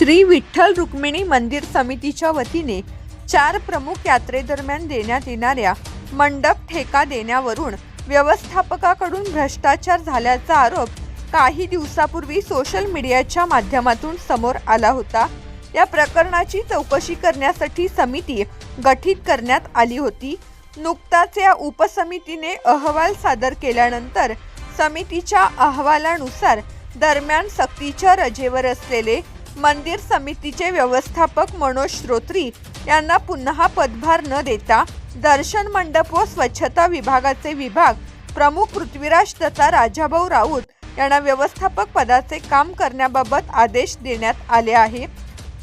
श्री विठ्ठल रुक्मिणी मंदिर समितीच्या वतीने चार प्रमुख यात्रेदरम्यान देण्यात येणाऱ्या मंडप ठेका देण्यावरून व्यवस्थापकाकडून भ्रष्टाचार झाल्याचा आरोप काही दिवसापूर्वी सोशल मीडियाच्या माध्यमातून समोर आला होता. या प्रकरणाची चौकशी करण्यासाठी समिती गठीत करण्यात आली होती. नुकताच या उपसमितीने अहवाल सादर केल्यानंतर समितीच्या अहवालानुसार दरम्यान सक्तीच्या रजेवर असलेले मंदिर समितीचे व्यवस्थापक मनोज श्रोत्री यांना पुन्हा पदभार न देता दर्शन मंडप व स्वच्छता विभागाचे विभाग प्रमुख पृथ्वीराज तथा राजाभाऊ राऊत यांना व्यवस्थापक पदाचे काम करण्याबाबत आदेश देण्यात आले आहे.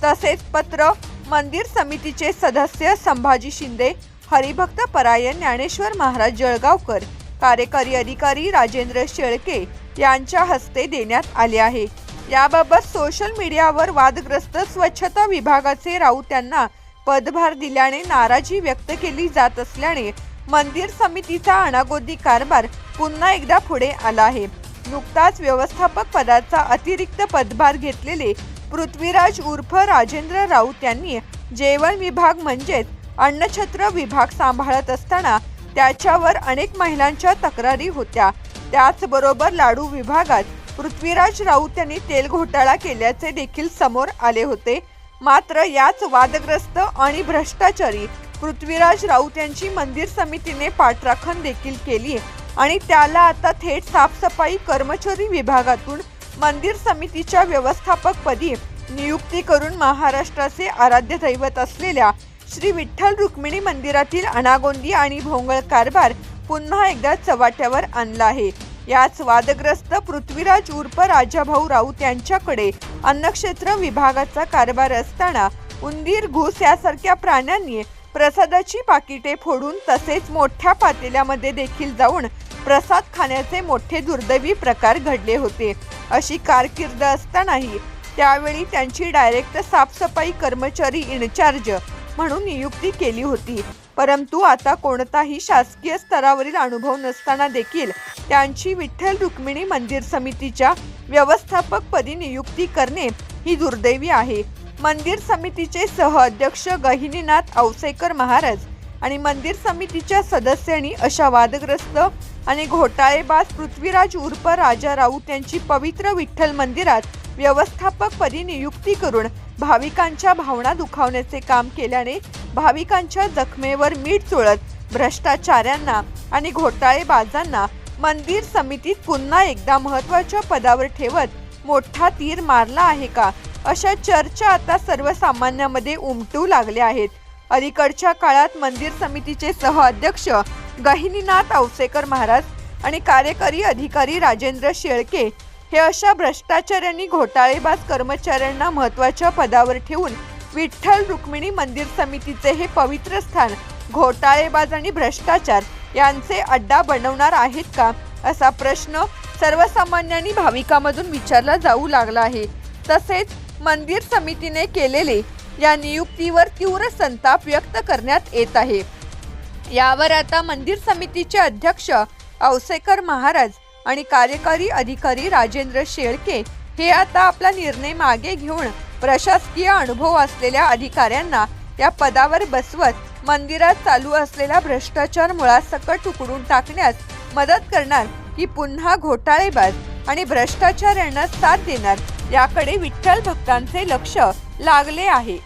तसेच पत्र मंदिर समितीचे सदस्य संभाजी शिंदे हरिभक्त परायण ज्ञानेश्वर महाराज जळगावकर कार्यकारी अधिकारी राजेंद्र शेळके यांच्या हस्ते देण्यात आले आहे. याबाबत सोशल मीडियावर वादग्रस्त स्वच्छता विभागाचे राऊत यांना पदभार दिल्याने नाराजी व्यक्त केली जात असल्याने मंदिर समितीचा अनागोदी कारभार पुन्हा एकदा पुढे आला आहे. नुकताच व्यवस्थापक पदाचा अतिरिक्त पदभार घेतलेले पृथ्वीराज उर्फ राजेंद्र राऊत यांनी जेवण विभाग म्हणजेच अन्नछत्र विभाग सांभाळत असताना त्याच्यावर अनेक महिलांच्या तक्रारी होत्या. त्याचबरोबर लाडू विभागात पृथ्वीराज राऊत यांनी तेल घोटाळा केल्याचे देखील समोर आले होते. मात्र याच वादग्रस्त आणि भ्रष्टाचारी पृथ्वीराज राऊत यांची मंदिर समितीने पाठराखण देखील केली आणि त्याला आता थेट साफसफाई कर्मचारी विभागातून मंदिर समितीच्या व्यवस्थापकपदी नियुक्ती करून महाराष्ट्राचे आराध्य दैवत असलेल्या श्री विठ्ठल रुक्मिणी मंदिरातील अनागोंदी आणि भोंगळ कारभार पुन्हा एकदा चव्हाट्यावर आणला आहे. याच वादग्रस्त पृथ्वीराज उर्फ राजाभाऊ राऊत यांच्याकडे अन्नक्षेत्र विभागाचा कारभार असताना उंदीर घुस यासारख्या प्राण्यांनी प्रसादाची पाकिटे फोडून तसेच मोठ्या पातेल्यामध्ये देखील जाऊन प्रसाद खाण्याचे मोठे दुर्दैवी प्रकार घडले होते. अशी कारकीर्द असतानाही त्यावेळी त्यांची डायरेक्ट साफसफाई कर्मचारी इन्चार्ज म्हणून नियुक्ती केली होती. परंतु आता कोणताही शासकीय स्तरावरील अनुभव नसताना देखील त्यांची विठ्ठल रुक्मिणी मंदिर समितीच्या व्यवस्थापकपदी नियुक्ती करणे ही दुर्दैवी आहे. मंदिर समितीचे सहअध्यक्ष गहिनीनाथ औसेकर महाराज आणि मंदिर समितीच्या सदस्यांनी अशा वादग्रस्त आणि घोटाळेबाज पृथ्वीराज उर्फ राजा राऊत यांची पवित्र विठ्ठल मंदिरात व्यवस्थापकपदी नियुक्ती करून भाविकांच्या भावना दुखावण्याचे काम केल्याने भाविकांच्या जखमेवर मीठ चोळत भ्रष्टाचाऱ्यांना आणि घोटाळेबाजांना मंदिर समितीत पुन्हा एकदा महत्त्वाच्या पदावर ठेवत मोठा तीर मारला आहे का? अशा चर्चा आता सर्वसामान्यामध्ये उमटू लागल्या आहेत. अलीकडच्या काळात मंदिर समितीचे सहअध्यक्ष गहिनीनाथ औसेकर महाराज आणि कार्यकारी अधिकारी राजेंद्र शेळके हे अशा भ्रष्टाचाऱ्यांनी घोटाळेबाज कर्मचाऱ्यांना महत्त्वाच्या पदावर ठेवून विठ्ठल रुक्मिणी मंदिर समितीचे हे पवित्र स्थान घोटाळेबाज आणि भ्रष्टाचार यांचे अड्डा बनवणार आहेत का? असा प्रश्न सर्वसामान्यांनी भाविकामधून विचारला जाऊ लागला आहे. तसेच मंदिर समितीने केलेले या नियुक्तीवर तीव्र संताप व्यक्त करण्यात येत आहे. यावर आता मंदिर समितीचे अध्यक्ष औसेकर महाराज आणि कार्यकारी अधिकारी राजेंद्र शेळके हे आता आपला निर्णय मागे घेऊन प्रशासकीय अनुभव असलेल्या अधिकाऱ्यांना या पदावर बसवत मंदिरात चालू असलेला भ्रष्टाचार मुळासकट उकडून टाकण्यास मदत करणार की पुन्हा घोटाळेबाज आणि भ्रष्टाचाऱ्यांना साथ देणार याकडे विठ्ठल भक्तांचे लक्ष लागले आहे.